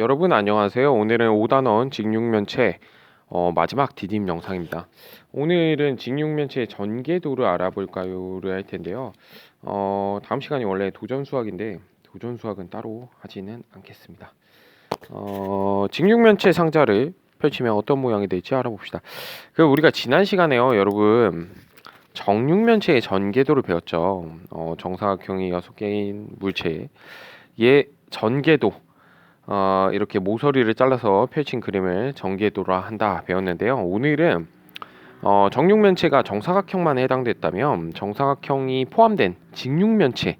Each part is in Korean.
여러분 안녕하세요. 오늘은 5단원 직육면체 어, 마지막 디딤 영상입니다. 오늘은 직육면체 전개도를 알아볼까요를 할 텐데요. 어, 다음 시간이 원래 도전 수학인데 도전 수학은 따로 하지는 않겠습니다. 어, 직육면체 상자를 펼치면 어떤 모양이 될지 알아봅시다. 그 우리가 지난 시간에요, 여러분 정육면체의 전개도를 배웠죠. 어, 정사각형이 6개인 물체의 전개도 어, 이렇게 모서리를 잘라서 펼친 그림을 전개도라 한다 배웠는데요. 오늘은 어, 정육면체가 정사각형만 해당됐다면 정사각형이 포함된 직육면체,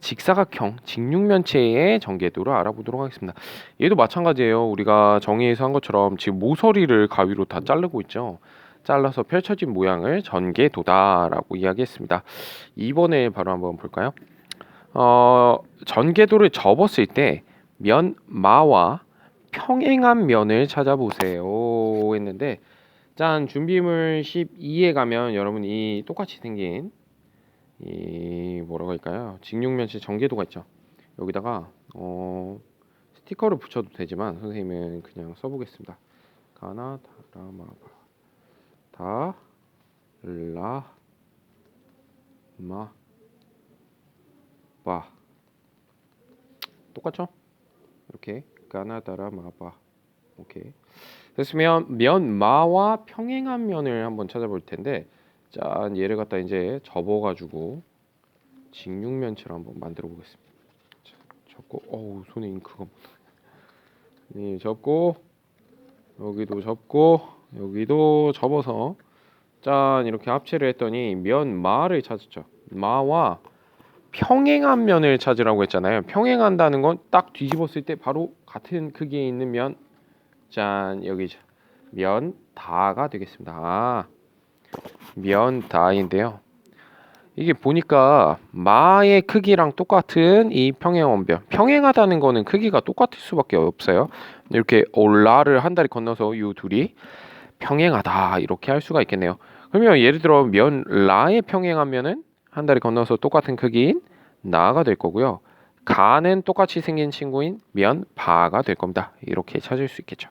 직사각형, 직육면체의 전개도를 알아보도록 하겠습니다. 얘도 마찬가지예요. 우리가 정의에서 한 것처럼 지금 모서리를 가위로 다 자르고 있죠. 잘라서 펼쳐진 모양을 전개도다라고 이야기했습니다. 이번에 바로 한번 볼까요? 어, 전개도를 접었을 때 면마와 평행한 면을 찾아보세요 했는데 짠 준비물 12에 가면 여러분 이 똑같이 생긴 이 뭐라고 할까요? 직육면체 전개도가 있죠. 여기다가 어 스티커를 붙여도 되지만 선생님은 그냥 써보겠습니다. 가나 다라마바 달라마 바. 똑같죠? 이렇게 가나다라 마바. 오케이. 됐으면 면 마와 평행한 면을 한번 찾아볼 텐데 짠 얘를 갖다 이제 접어가지고 직육면체로 한번 만들어 보겠습니다. 자, 접고 어우 손에 잉크가 네 접고 여기도 접고 여기도 접어서 짠 이렇게 합체를 했더니 면 마를 찾았죠. 마와 평행한 면을 찾으라고 했잖아요. 평행한다는 건 딱 뒤집었을 때 바로 같은 크기에 있는 면, 짠 여기죠. 면 다가 되겠습니다. 아, 면 다인데요. 이게 보니까 마의 크기랑 똑같은 이 평행원변. 평행하다는 거는 크기가 똑같을 수밖에 없어요. 이렇게 올라를 한 다리 건너서 이 둘이 평행하다 이렇게 할 수가 있겠네요. 그러면 예를 들어 면 라의 평행한 면은 한 다리 건너서 똑같은 크기인 나가 될 거고요. 가는 똑같이 생긴 친구인 면 바가 될 겁니다. 이렇게 찾을 수 있겠죠.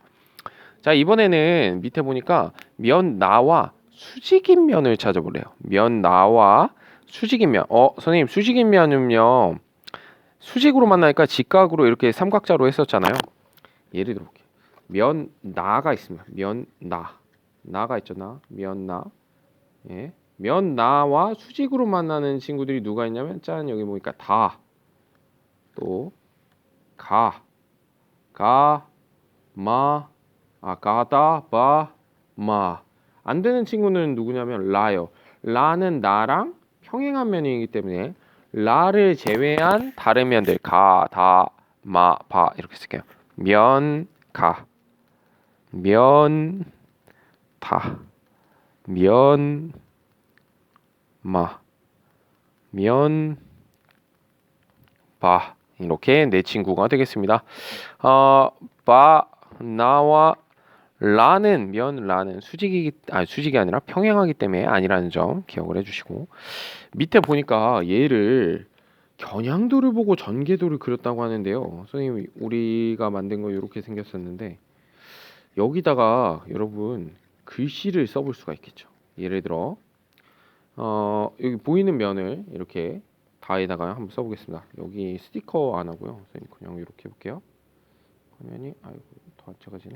자 이번에는 밑에 보니까 면 나와 수직인 면을 찾아보래요. 면 나와 수직인 면. 어 선생님 수직인 면은요 수직으로 만나니까 직각으로 이렇게 삼각자로 했었잖아요. 예를 들어 볼게요. 면 나가 있습니다. 면 나. 나가 나. 면 나. 예. 면 나와 수직으로 만나는 친구들이 누가 있냐면 짠 여기 보니까 다 또 가, 가, 마, 아 가다, 바, 마. 안 되는 친구는 누구냐면 라요. 라는 나랑 평행한 면이기 때문에 라를 제외한 다른 면들 가, 다, 마, 바 이렇게 쓸게요. 면, 가, 면, 다, 면, 마, 면, 바 이렇게 네 친구가 되겠습니다. 어, 바, 나와 라는 면 라는 수직이 아 수직이 아니라 평행하기 때문에 아니라는 점 기억을 해주시고 밑에 보니까 얘를 겨냥도를 보고 전개도를 그렸다고 하는데요. 선생님 우리가 만든 거 이렇게 생겼었는데 여기다가 여러분 글씨를 써볼 수가 있겠죠. 예를 들어 어, 여기 보이는 면을 이렇게 다에다가 한번 써보겠습니다. 여기 스티커 안 하고요. 선생님 그냥 이렇게 해볼게요. 화면이 아이고 더 작아지네.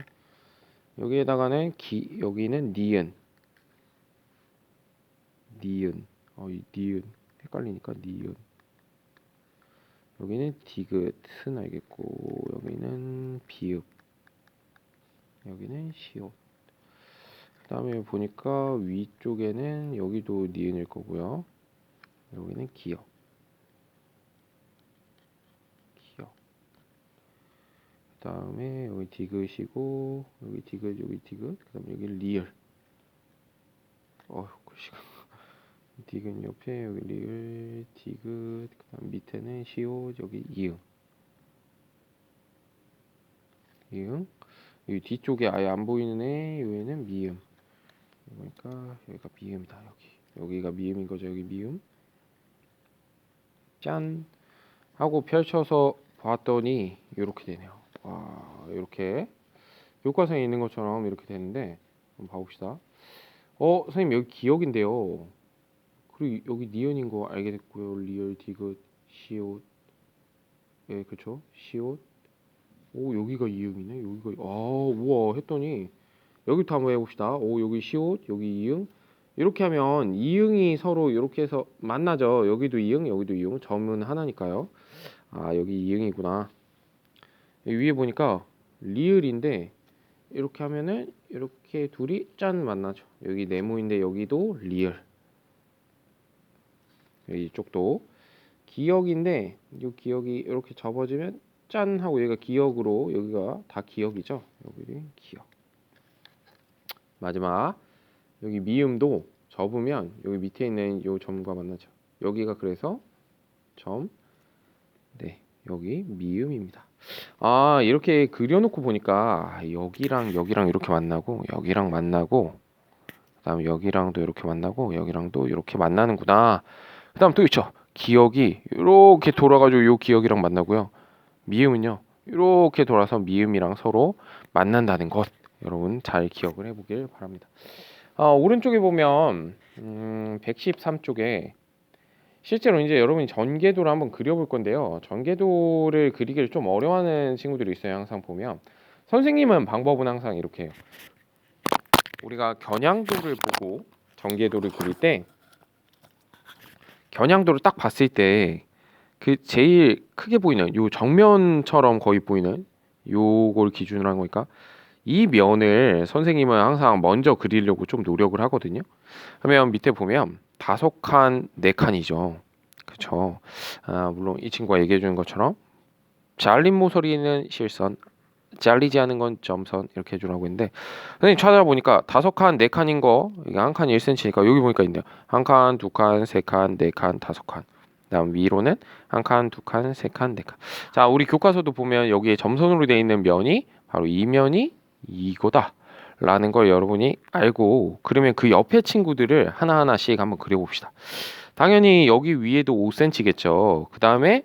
여기에다가는 기 여기는 니은 니은 어이 니은 헷갈리니까 니은 여기는 디귿은 알겠고 여기는 비읍 여기는 시옷 그 다음에 보니까 위쪽에는 여기도 니은일 거고요. 여기는 기역. 기역. 그다음에 여기 디귿이고 여기 디귿 여기 디귿 그 다음에 여기 리을. 어휴 글씨가 디귿 옆에 여기 리을 디귿 그 다음 밑에는 시옷 여기 이응. 이응. 이 뒤쪽에 아예 안 보이는 애 여기는 미음. 보니까 여기가 미음이다 여기. 여기가 미음인 거죠 여기 미음. 짠! 하고 펼쳐서 봤더니 이렇게 되네요. 와 이렇게. 교과서에 있는 것처럼 이렇게 되는데 한번 봐봅시다. 어 선생님 여기 기억인데요. 그리고 여기 니은인 거 알게 됐고요. 리얼 디귿 시옷. 예 그쵸? 시옷. 오 여기가 이응이네 여기가 아 우와 했더니 여기부터 한번 해봅시다. 오 여기 시옷 여기 이응 이렇게 하면 이응이 서로 이렇게 해서 만나죠. 여기도 이응 여기도 이응 점은 하나니까요. 아 여기 이응이구나. 위에 보니까 리을인데 이렇게 하면은 이렇게 둘이 짠 만나죠. 여기 네모인데 여기도 리을. 이쪽도 기역인데 이 기역이 이렇게 접어지면 짠 하고 여기가 기역으로 여기가 다 기역이죠. 여기 기역. 마지막 여기 미음도 접으면 여기 밑에 있는 요 점과 만나죠. 여기가 그래서 점. 네, 여기 미음입니다. 아 이렇게 그려놓고 보니까 여기랑 여기랑 이렇게 만나고 여기랑 만나고 그다음 여기랑도 이렇게 만나고 여기랑도 이렇게 만나는구나. 그다음 또 있죠. 기억이 이렇게 돌아가지고 요 기억이랑 만나고요. 미음은요 이렇게 돌아서 미음이랑 서로 만난다는 것 여러분 잘 기억을 해보길 바랍니다. 아, 오른쪽에 보면 음, 113쪽에 실제로 이제 여러분이 전개도를 한번 그려볼 건데요. 전개도를 그리기를 좀 어려워하는 친구들이 있어요. 항상 보면 선생님은 방법은 항상 이렇게 해요. 우리가 겨냥도를 보고 전개도를 그릴 때 겨냥도를 딱 봤을 때 그 제일 크게 보이는 요 정면처럼 거의 보이는 요걸 기준으로 한 거니까 이 면을 선생님은 항상 먼저 그리려고 좀 노력을 하거든요. 그러면 밑에 보면 다섯 칸, 네 칸이죠. 그렇죠. 아, 물론 이 친구가 얘기해 주는 것처럼 잘린 모서리는 실선, 잘리지 않은 건 점선 이렇게 해주라고 했는데 선생님 찾아보니까 다섯 칸, 네 칸인 거 이게 한 칸이 1cm니까 여기 보니까 있네요. 한 칸, 두 칸, 세 칸, 네 칸, 다섯 칸. 그다음 위로는 한 칸, 두 칸, 세 칸, 네 칸. 자, 우리 교과서도 보면 여기에 점선으로 되어 있는 면이 바로 이 면이 이거다. 라는 걸 여러분이 알고 그러면 그 옆에 친구들을 하나하나씩 한번 그려봅시다. 당연히 여기 위에도 5cm겠죠. 그 다음에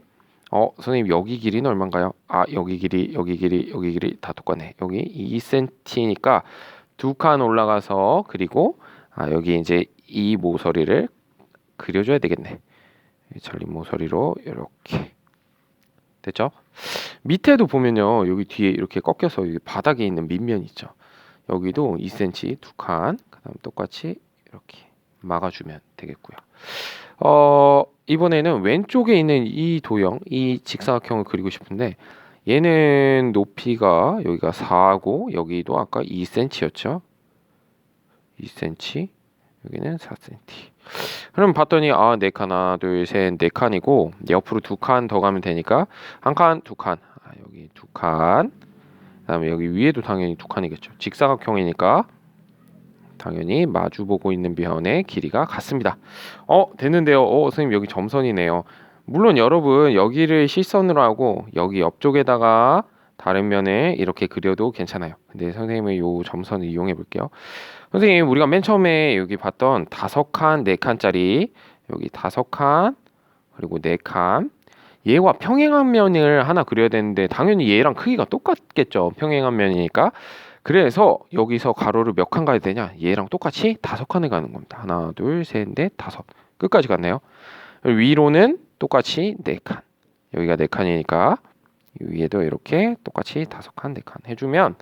어 선생님 여기 길이는 얼마인가요? 아 여기 길이 여기 길이 여기 길이 다 똑같네. 여기 2cm니까 두 칸 올라가서 그리고 아 여기 이제 이 모서리를 그려줘야 되겠네. 잘린 모서리로 이렇게 됐죠? 밑에도 보면요 여기 뒤에 이렇게 꺾여서 여기 바닥에 있는 밑면 있죠. 여기도 2cm 두 칸, 그다음 똑같이 이렇게 막아주면 되겠고요. 어, 이번에는 왼쪽에 있는 이 도형, 이 직사각형을 그리고 싶은데 얘는 높이가 여기가 4고 여기도 아까 2cm였죠. 2cm, 여기는 4cm. 그럼 봤더니 아, 네 칸, 하나, 둘, 셋, 네 칸이고 옆으로 두 칸 더 가면 되니까 한 칸, 두 칸, 아, 여기 두 칸. 그다음에 여기 위에도 당연히 두 칸이겠죠. 직사각형이니까 당연히 마주 보고 있는 면의 길이가 같습니다. 어 됐는데요. 어 선생님 여기 점선이네요. 물론 여러분 여기를 실선으로 하고 여기 옆쪽에다가 다른 면에 이렇게 그려도 괜찮아요. 근데 선생님은 요 점선을 이용해 볼게요. 선생님 우리가 맨 처음에 여기 봤던 다섯 칸, 네 칸짜리 여기 다섯 칸 그리고 네 칸. 얘와 평행한 면을 하나 그려야 되는데 당연히 얘랑 크기가 똑같겠죠. 평행한 면이니까. 그래서 여기서 가로를 몇 칸 가야 되냐? 얘랑 똑같이 다섯 칸을 가는 겁니다. 하나, 둘, 셋, 넷, 다섯. 끝까지 갔네요. 위로는 똑같이 네 칸. 여기가 네 칸이니까 위에도 이렇게 똑같이 다섯 칸, 네 칸 해주면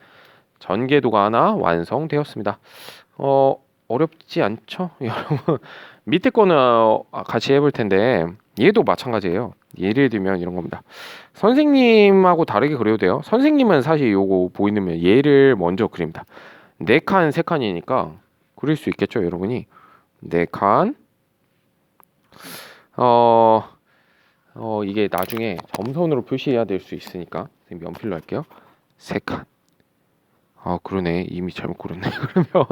전개도가 하나 완성되었습니다. 어, 어렵지 않죠? 여러분 밑에 거는 어, 같이 해볼 텐데 얘도 마찬가지예요. 예를 들면 이런 겁니다. 선생님하고 다르게 그려도 돼요. 선생님은 사실 요거 보이는 면 얘를 먼저 그립니다. 네 칸, 세 칸이니까 그릴 수 있겠죠, 여러분이. 네 칸. 어, 어, 이게 나중에 점선으로 표시해야 될 수 있으니까 연필로 할게요. 세 칸. 아, 그러네. 이미 잘못 그렸네. 그러면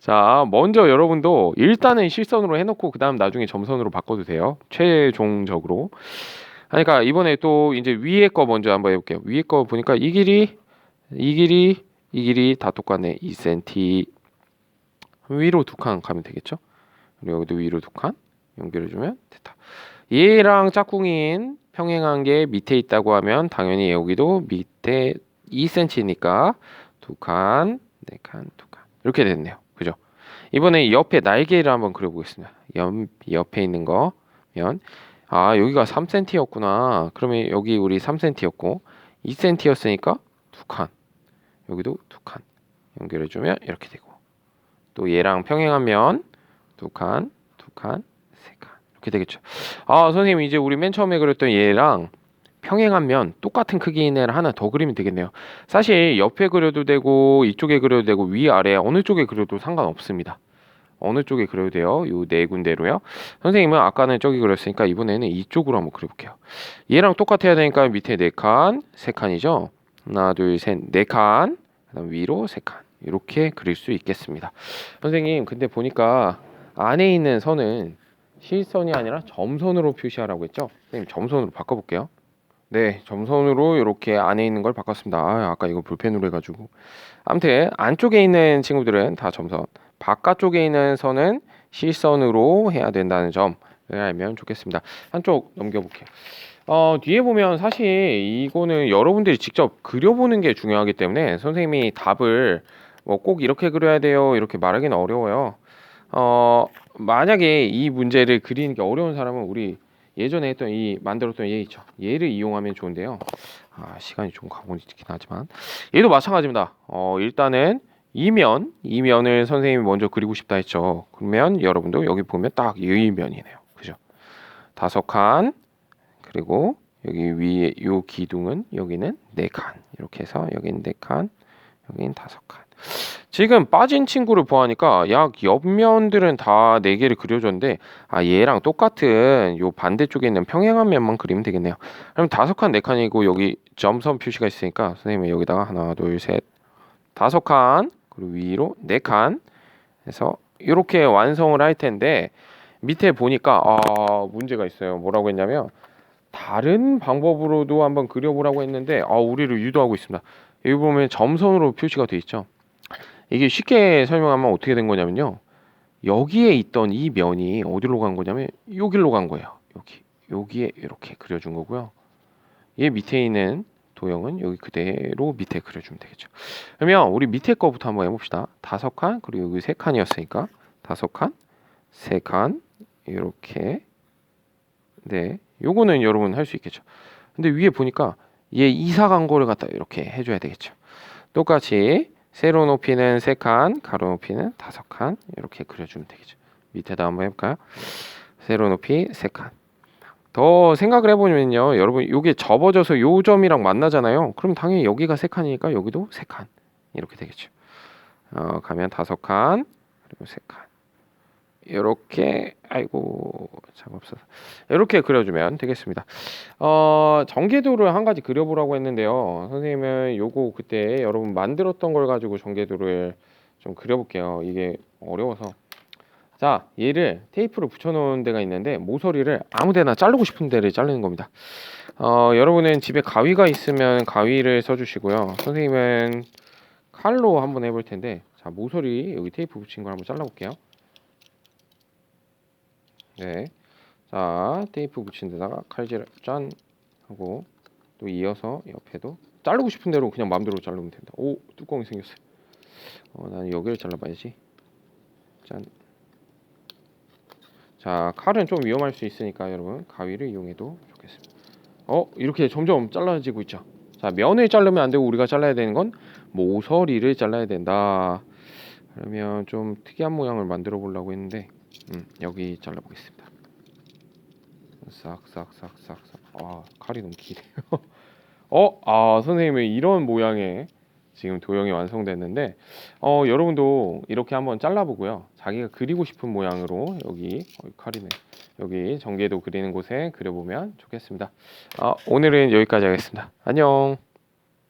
자, 먼저 여러분도 일단은 실선으로 해놓고 그 다음 나중에 점선으로 바꿔도 돼요. 최종적으로. 그러니까 이번에 또 이제 위에 거 먼저 한번 해볼게요. 위에 거 보니까 이 길이, 이 길이, 이 길이 다 똑같네. 2cm. 위로 두 칸 가면 되겠죠? 그리고 여기도 위로 두 칸 연결해주면 됐다. 얘랑 짝꿍인 평행한 게 밑에 있다고 하면 당연히 여기도 밑대 2cm니까 두 칸, 네 칸, 두 칸. 이렇게 됐네요. 그죠? 이번에 옆에 날개를 한번 그려보겠습니다. 옆, 옆에 있는 거면 아 여기가 3cm였구나. 그러면 여기 우리 3cm였고 2cm였으니까 두 칸. 여기도 두 칸. 연결해주면 이렇게 되고 또 얘랑 평행하면 두 칸, 두 칸. 이렇게 되겠죠. 아 선생님 이제 우리 맨 처음에 그렸던 얘랑 평행하면 똑같은 크기의 애를 하나 더 그리면 되겠네요. 사실 옆에 그려도 되고 이쪽에 그려도 되고 위아래 어느 쪽에 그려도 상관없습니다. 어느 쪽에 그려도 돼요. 요 네 군데로요. 선생님은 아까는 저기 그렸으니까 이번에는 이쪽으로 한번 그려볼게요. 얘랑 똑같아야 되니까 밑에 네 칸, 세 칸이죠. 하나, 둘, 셋, 네 칸. 그다음 위로 세 칸. 이렇게 그릴 수 있겠습니다. 선생님, 근데 보니까 안에 있는 선은 실선이 아니라 점선으로 표시하라고 했죠? 선생님, 점선으로 바꿔볼게요. 네, 점선으로 이렇게 안에 있는 걸 바꿨습니다. 아, 아까 이거 볼펜으로 해가지고. 아무튼 안쪽에 있는 친구들은 다 점선, 바깥쪽에 있는 선은 실선으로 해야 된다는 점을 알면 좋겠습니다. 한쪽 넘겨볼게요. 어, 뒤에 보면 사실 이거는 여러분들이 직접 그려보는 게 중요하기 때문에 선생님이 답을 뭐 꼭 이렇게 그려야 돼요 이렇게 말하기는 어려워요. 어, 만약에 이 문제를 그리는 게 어려운 사람은 우리 예전에 했던 이 만들었던 얘 있죠. 얘를 이용하면 좋은데요. 아, 시간이 좀 가고있긴 하지만 얘도 마찬가지입니다. 어, 일단은 이면, 이면을 선생님이 먼저 그리고 싶다 했죠. 그러면 여러분도 여기 보면 딱 이 면이네요. 그죠? 다섯 칸, 그리고 여기 위에 요 기둥은 여기는 네 칸. 이렇게 해서 여기는 네 칸, 여기는 다섯 칸. 지금 빠진 친구를 보아하니까 약 옆면들은 다 네 개를 그려줬는데 아 얘랑 똑같은 요 반대쪽에 있는 평행한 면만 그리면 되겠네요. 그럼 다섯 칸, 네 칸이고 여기 점선 표시가 있으니까 선생님은 여기다가 하나, 둘, 셋, 다섯 칸 그리고 위로 네 칸 해서 이렇게 완성을 할 텐데 밑에 보니까 아 문제가 있어요. 뭐라고 했냐면 다른 방법으로도 한번 그려보라고 했는데 아 우리를 유도하고 있습니다. 여기 보면 점선으로 표시가 돼 있죠. 이게 쉽게 설명하면 어떻게 된 거냐면요. 여기에 있던 이 면이 어디로 간 거냐면 여기로 간 거예요. 여기 여기에 이렇게 그려준 거고요. 얘 밑에 있는 도형은 여기 그대로 밑에 그려주면 되겠죠. 그러면 우리 밑에 거부터 한번 해봅시다. 다섯 칸 그리고 여기 세 칸이었으니까 다섯 칸, 세 칸 이렇게 네 요거는 여러분 할 수 있겠죠. 근데 위에 보니까 얘 이사 간 거를 갖다 이렇게 해줘야 되겠죠. 똑같이 세로 높이는 세 칸, 가로 높이는 다섯 칸 이렇게 그려주면 되겠죠. 밑에다 한번 해볼까요? 세로 높이 세 칸. 더 생각을 해보면요, 여러분 이게 접어져서 요 점이랑 만나잖아요. 그럼 당연히 여기가 세 칸이니까 여기도 세칸 이렇게 되겠죠. 어, 가면 다섯 칸 그리고 세 칸. 이렇게 아이고 작업서 이렇게 그려주면 되겠습니다. 어, 전개도를 한 가지 그려보라고 했는데요. 선생님은 요거 그때 여러분 만들었던 걸 가지고 전개도를 좀 그려볼게요. 이게 어려워서 자 얘를 테이프로 붙여놓은 데가 있는데 모서리를 아무데나 자르고 싶은 데를 자르는 겁니다. 어, 여러분은 집에 가위가 있으면 가위를 써주시고요. 선생님은 칼로 한번 해볼 텐데 자 모서리 여기 테이프 붙인 걸 한번 잘라볼게요. 네. 자, 테이프 붙인 데다가 칼질을 짠 하고 또 이어서 옆에도 자르고 싶은 대로 그냥 마음대로 자르면 된다. 오, 뚜껑이 생겼어요. 어, 나는 여기를 잘라봐야지. 짠. 자, 칼은 좀 위험할 수 있으니까 여러분 가위를 이용해도 좋겠습니다. 어, 이렇게 점점 잘라지고 있죠. 자, 면을 자르면 안 되고 우리가 잘라야 되는 건 모서리를 잘라야 된다. 그러면 좀 특이한 모양을 만들어 보려고 했는데 음, 여기 잘라보겠습니다. 싹싹싹싹싹. 아 칼이 너무 기네요. 어, 아 선생님의 이런 모양의 지금 도형이 완성됐는데 어 여러분도 이렇게 한번 잘라보고요. 자기가 그리고 싶은 모양으로 여기 어, 칼이네. 여기 전개도 그리는 곳에 그려보면 좋겠습니다. 아, 오늘은 여기까지 하겠습니다. 안녕.